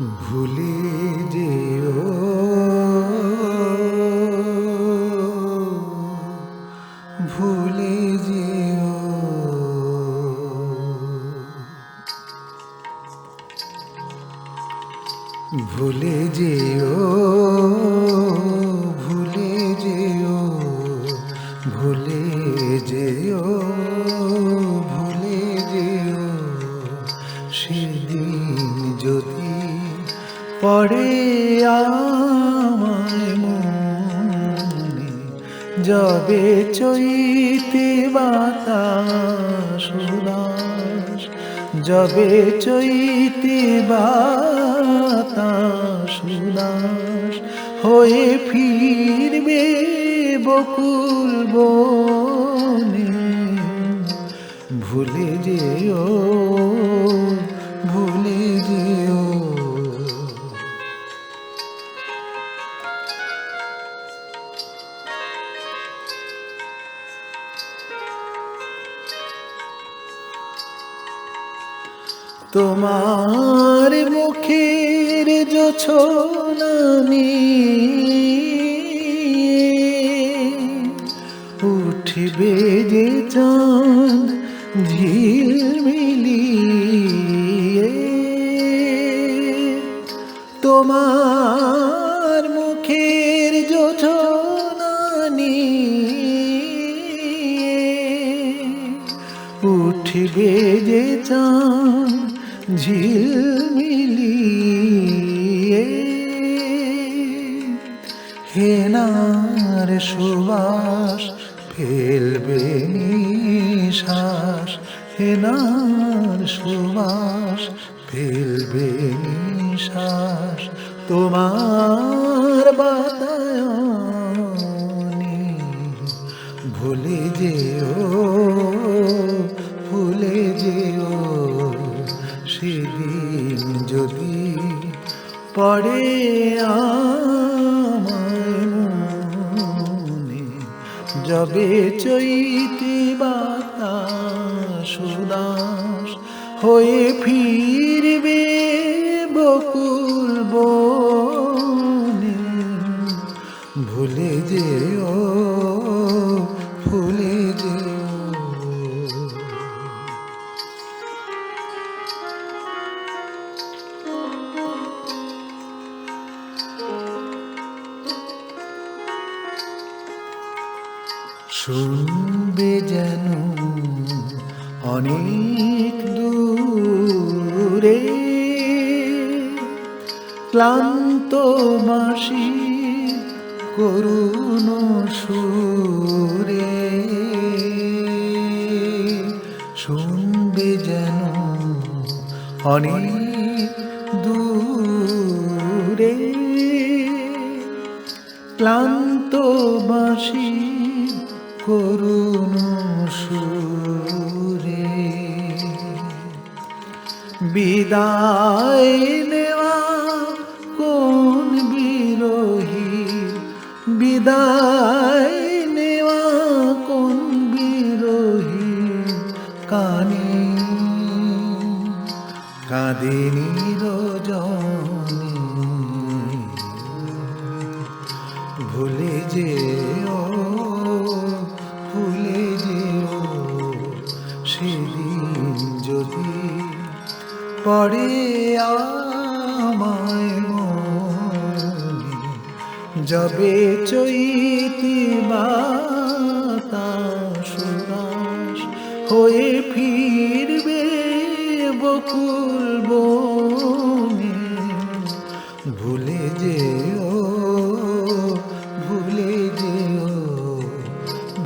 ভুলে যেও। ভুলে যেও। ভুলে যেও ভুলে যেও ভুলে যেও। পড়ে আমায় মনে, যাবে চৈতে বাতাস উদাস, যাবে চৈতে বাতাস উদাস, হয়ে ফিরবে বকুল বনে, ভুলে যেও তোমার মুখের জোছনানি উঠবে যে চাঁদ ঝিলমিলিয়ে। তোমার মুখের জোছনানি উঠবে যে চাঁদ ঝিলমিলিয়ে হেনার সুবাস, ফেলবে নিশ্বাস। হেনার সুবাস, ফেলবে নিশ্বাস। তোমার বাতায়নে ভুলে যেও ভুলে যেও। সেদিন যদি পড়ে মনে যাবে চৈতে বাতাস উদাস হয়ে ফিরবে বকুল বনে ভুলে যেও শুনবে যেন অনেক দূরে। ক্লান্ত মাসি করুণ সুরে। শুনবে যেন অনেক দূরে। ক্লান্ত বাসি করুণ সুরে। বিদায় নেওয়া কোন বিরোহী? বিদায় নেওয়া কোন বিরোহী? কানে কাঁদিনী রজনী পড়ে আমায় যবে চৈতি বাতাস হয়ে ফিরবে বকুল বনে। ভুলে যেও ভুলে যেও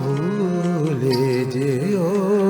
ভুলে যেও।